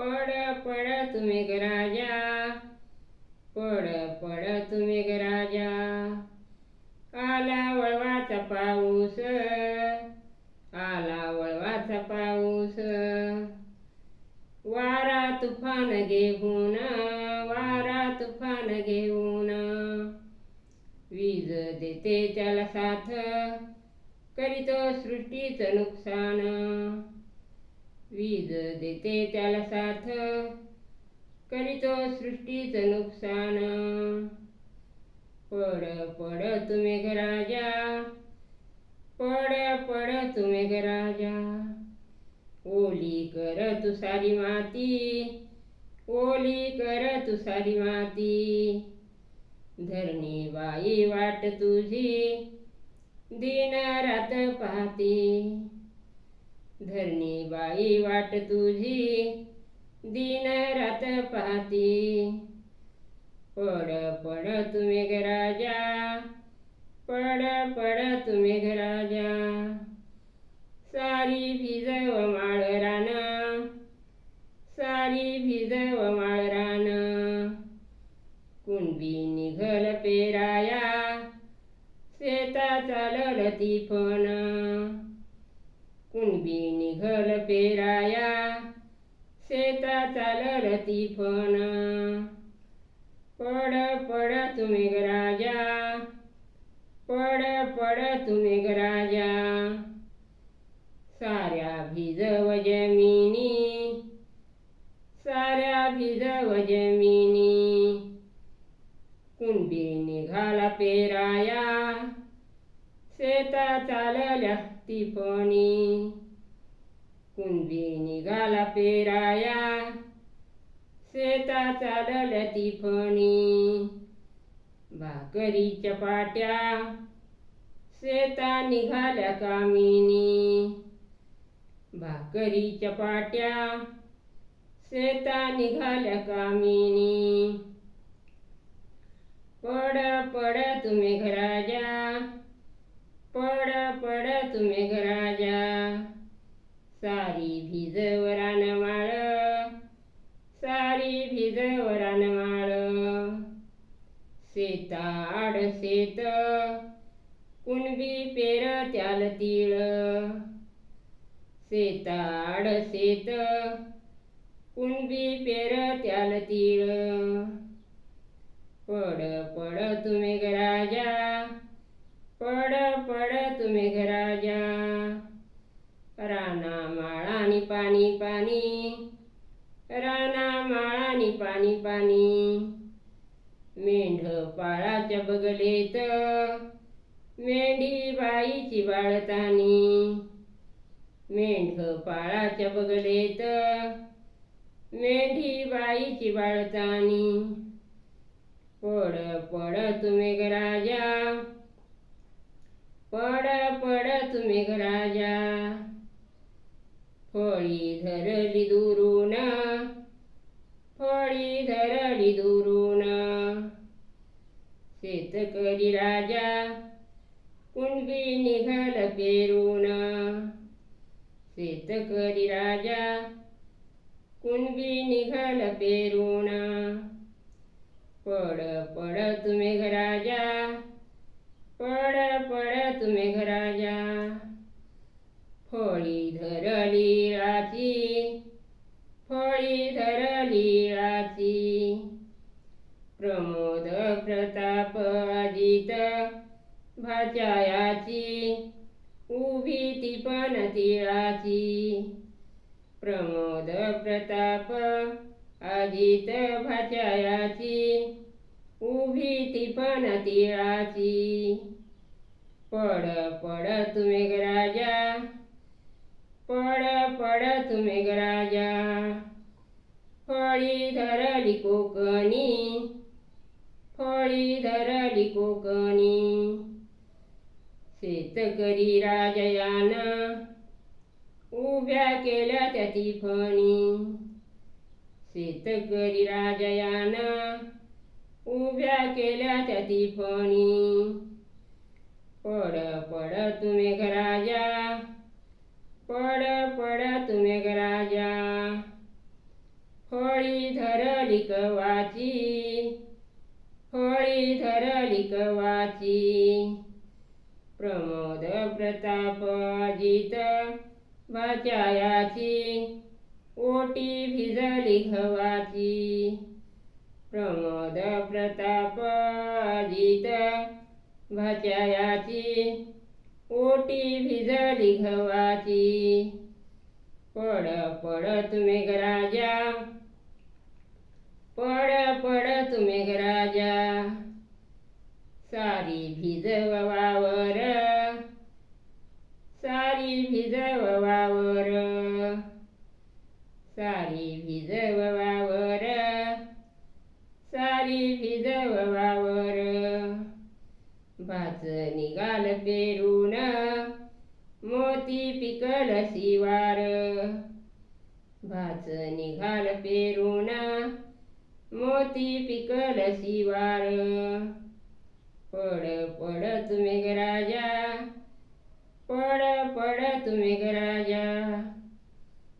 पड पड तुम्ही ग राजा. पड पड तुम्ही ग राजा. आला वळवाचा पाऊस. आला वळवाचा पाऊस. वारा तुफान घेऊन वारा तुफान घेऊन. वीज देते त्याला साथ करीतो सृष्टीचं नुकसान. वीज देते त्याला साथ. करीतो सृष्टीचं नुकसान. पड पड तुम्ही घराजा. राजा पड पड तुम्ही घराजा. राजा ओली कर तू सारी माती. ओली कर तू सारी माती. धरणी बाई वाट तुझी. दिन रात पाहते. धरणी बाई वाट तुझी दिन रात पाहती. पड पड तुम्ही घराजा पड पड तुम्ही घराजा. राजा सारी भिजव माळ रान सारी भिजव माळ रान. कुणबी निघल पेराया शेता चालल ती पण कुणबी निघल पेराया शेता चालल ती फण पड पड तुम्ही राजा पड पड तुम्ही राजा साऱ्या भिजव जमिनी साऱ्या भिजव जमिनी. कुणबी निघाला पेराया शेता चालल्या तिफणी कुणबी निघाला पेराया. शेता चालल्या तिफणी भाकरीच्या पाट्या. शेता निघाल्या कामिनी. भाकरीच्या पाट्या. शेता निघाल्या कामिनी. पड पड तुम्ही घराजा पड पड तुम्ही घराजा. सारी भिजवरान रानमाळ सारी भिजवरान रानमाळ शेताड शेत. कुणबी पेर त्याल तीळ. शेताड शेत. कुणबी पेर त्याल तीळ. मेंढ पाळाच्या बगलेत. मेंढी बाईची बाळतानी. मेंढ पाळाच्या बगलेत. मेंढी बाईची बाळतानी. पड पड तुम्ही राजा. पड पड तुम्ही राजा. फळी धरली दुरून. करी राजा कुणबी निघाल पेरून शेतकरी राजा कुणबी निघाल पेरून पड पड तुम्ही राजा तिळाची प्रमोद प्रताप अजित भाच्यायाची उभी तिपन तिळाची पड पड तुम्ही राजा. पड पड तुम्ही राजा. फळी धरली कोकणी. फळी धरली कोकणी. शेतकरी राजयान उभ्या केल्या त्या तिफणी शेतकरी राजयान उभ्या केल्या त्या तिफणी पड पड तुम्ही राजा पड पड तुम्ही राजा फळी धरली कवाची फळी धरली कवाची प्रमोद प्रताप जीत वाचायाची. ओटी भिजली घवाची प्रमोद प्रताप जित वाचायाची. ओटी भिजली घवाची पड पड तुम्ही राजा पड पड तुम्ही राजा सारी भिजव निघाल पेरून. मोती पिकल शिवार. भाच निघाल पेरून. मोती पिकल शिवार. पड पड तुम्ही ग राजा. पड पड तुम्ही ग राजा.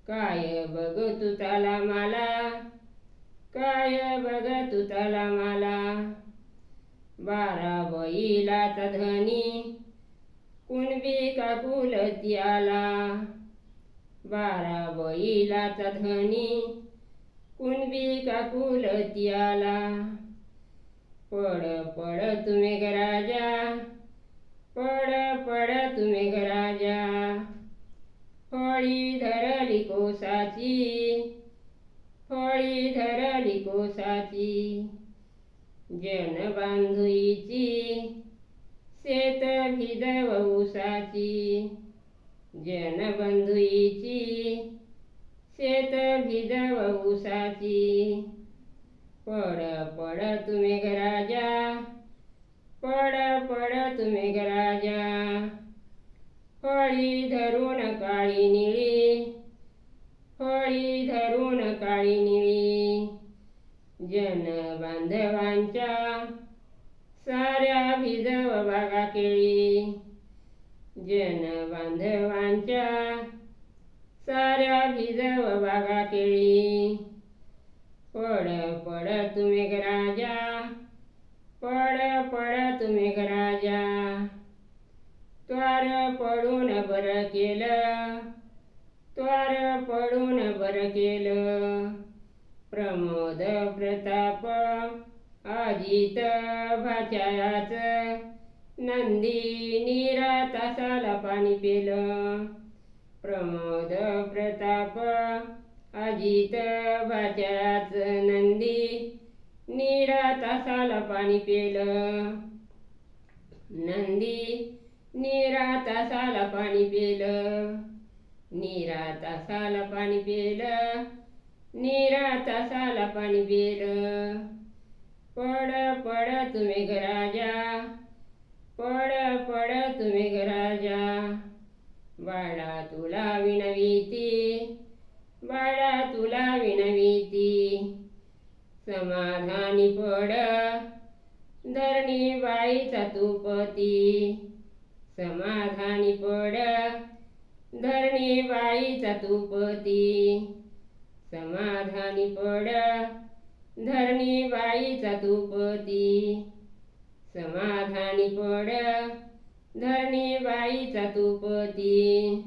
काय बघ तू ताला मला? काय बघ तू ताला मला? बारा बैलाचा धनी. कुणबी का कुलती आला बारा बैलाचा धनी. कुणबी का कुलती पड पड तुम्ही गराजा राजा पड पड तुम्ही गराजा राजा फळी धरली कोसाची. फळी धरली कोसाची. जन बांधुईची शेत भिजव उसाची जन बंधुईची शेत भिजव पड पड तुम्ही ग राजा पड पड तुम्ही ग राजा फळी धरून काळी निळी फळी धरून काळी निळी। जन बांधवांच्या साऱ्या भिजव बागा केळी. जन बांधवांच्या साऱ्या भिजव बागा केळी. पड पड तुम्ही राजा पड पड तुम्ही राजा त्वार पडून बरं केलं त्वार पडून बरं केलं. प्रमोद प्रताप अजित भाच्याच नंदी नीरा साला पाणी पेलं प्रमोद प्रताप अजित भाच्याच नंदी नीरा तासाला पाणी पेलं नंदी नीरा तासाला पाणी पेलं नीरा तासाला पाणी पेलं नीरा तासाला पाणी बेर पड पड तुम्ही ग राजा पड पड तुम्ही ग राजा बाळा तुला विनवीती. बाळा तुला विनवीती. समाधानी पड. धरणी बाईचा तुपती समाधानी पड. धरणी बाईचा तुपती समाधानी पड. धरणी बाईचा तुपती. समाधानी पड. धरणी बाईचा तुपती.